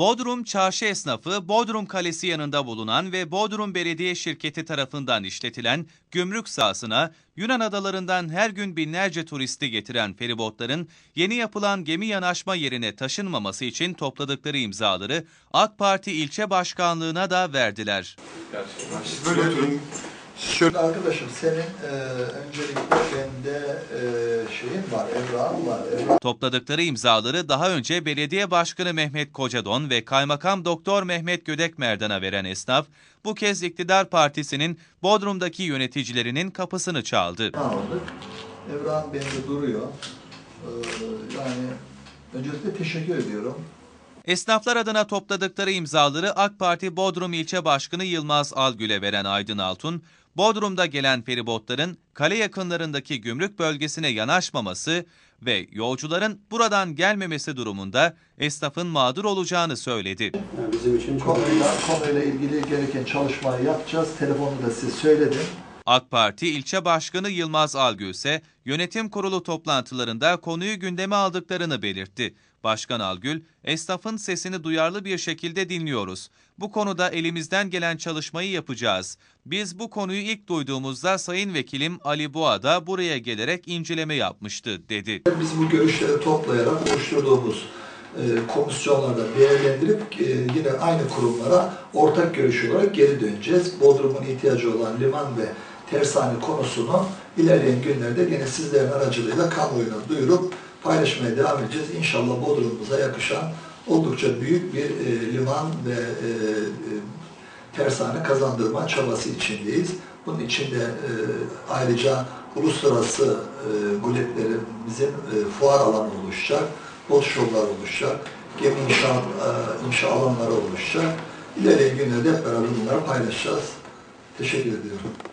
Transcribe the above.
Bodrum Çarşı esnafı Bodrum Kalesi yanında bulunan ve Bodrum Belediye Şirketi tarafından işletilen gümrük sahasına Yunan adalarından her gün binlerce turisti getiren feribotların yeni yapılan gemi yanaşma yerine taşınmaması için topladıkları imzaları AK Parti ilçe başkanlığına da verdiler. Böyle oturun. Şöyle Arkadaşım senin e, öncelikle bende e, şeyin var, evrağın var. Evra Topladıkları imzaları daha önce Belediye Başkanı Mehmet Kocadon ve Kaymakam Doktor Mehmet Gödekmerdan'a veren esnaf, bu kez iktidar partisinin Bodrum'daki yöneticilerinin kapısını çaldı. aldık. Evrağın bende duruyor. E, yani öncelikle teşekkür ediyorum. Esnaflar adına topladıkları imzaları AK Parti Bodrum İlçe Başkanı Yılmaz Algül'e veren Aydın Altun, Bodrum'da gelen feribotların kale yakınlarındaki gümrük bölgesine yanaşmaması ve yolcuların buradan gelmemesi durumunda esnafın mağdur olacağını söyledi. Bizim için Konuyla, konuyla ilgili gereken çalışmayı yapacağız. Telefonu da size söyledim. AK Parti İlçe Başkanı Yılmaz Algül ise yönetim kurulu toplantılarında konuyu gündeme aldıklarını belirtti. Başkan Algül, esnafın sesini duyarlı bir şekilde dinliyoruz. Bu konuda elimizden gelen çalışmayı yapacağız. Biz bu konuyu ilk duyduğumuzda Sayın Vekilim Ali Boğa da buraya gelerek inceleme yapmıştı, dedi. Biz bu görüşleri toplayarak oluşturduğumuz e, komisyonlarda değerlendirip e, yine aynı kurumlara ortak görüş olarak geri döneceğiz. Bodrum'un ihtiyacı olan liman ve tersane konusunu ilerleyen günlerde yine sizlerin aracılığıyla kamuoyuna duyurup paylaşmaya devam edeceğiz. İnşallah Bodrum'umuza yakışan oldukça büyük bir e, liman ve e, e, tersane kazandırma çabası içindeyiz. Bunun içinde e, ayrıca uluslararası e, guletlerimizin e, fuar alanı oluşacak, boş yollar oluşacak, gemi inşaat, e, inşa alanları oluşacak. İlerleyen günlerde hep beraber bunları paylaşacağız. Teşekkür ediyorum.